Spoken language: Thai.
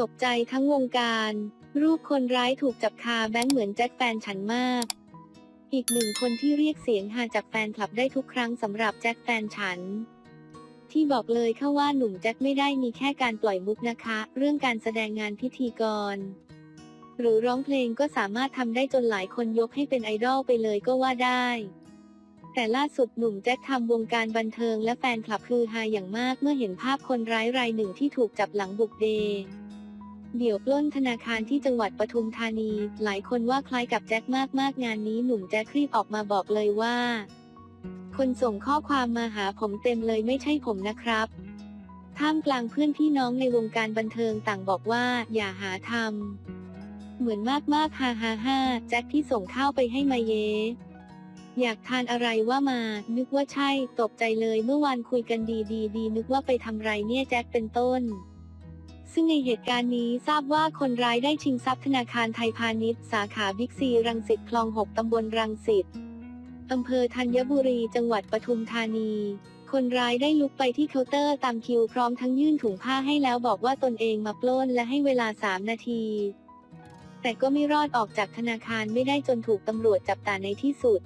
ตกใจทั้งวงการ รูปคนร้ายถูกจับคาแบงค์เหมือนแจ็คแฟนฉันมาก อีกหนึ่งคนที่เรียกเสียงฮาจากแฟนคลับได้ทุกครั้งสำหรับแจ็คแฟนฉัน ที่บอกเลยค่ะว่าหนุ่มแจ็คไม่ได้มีแค่การปล่อยมุกนะคะ เรื่องการแสดงงานพิธีกร หรือร้องเพลงก็สามารถทำได้จนหลายคนยกให้เป็นไอดอลไปเลยก็ว่าได้แต่ล่าสุดหนุ่มแจ็คทำวงการบันเทิงและแฟนคลับคือฮาอย่างมากเมื่อเห็นภาพคนร้ายรายหนึ่งที่ถูกจับหลังบุกเดย์ เดี่ยวปล้นธนาคารที่จังหวัดปทุมธานี หลายคนว่าคล้ายกับแจ็คมากๆงานนี้หนุ่มแจ็ครีบออกมาบอกเลยว่า คนส่งข้อความมาหาผมเต็มเลยไม่ใช่ผมนะครับ ท่ามกลางเพื่อนพี่น้องในวงการบันเทิงต่างบอกว่า อย่าหาทำเหมือนมากมากๆฮ่าฮ่าฮ่าแจ็คที่ส่งข้าวไปให้มาเย อยากทานอะไรว่ามา นึกว่าใช่ ตกใจเลยเมื่อวานคุยกันดีดีดีนึกว่าไปทำไรเนี่ยแจ็คเป็นต้น ซึ่งในเหตุการณ์นี้ทราบว่าคนร้ายได้ชิงทรัพย์ธนาคารไทยพาณิชย์ สาขาบิ๊กซีรังสิตคลอง 6 ตำบลรังสิตอำเภอธัญบุรีจังหวัดปทุมธานี คนร้ายได้ลุกไปที่เคาน์เตอร์ตามคิวพร้อมทั้งยื่นถุงผ้าให้แล้วบอกว่าตนเองมาปล้นและให้เวลา 3 นาที แต่ก็ไม่รอดออกจากธนาคารไม่ได้จนถูกตำรวจจับตาในที่สุด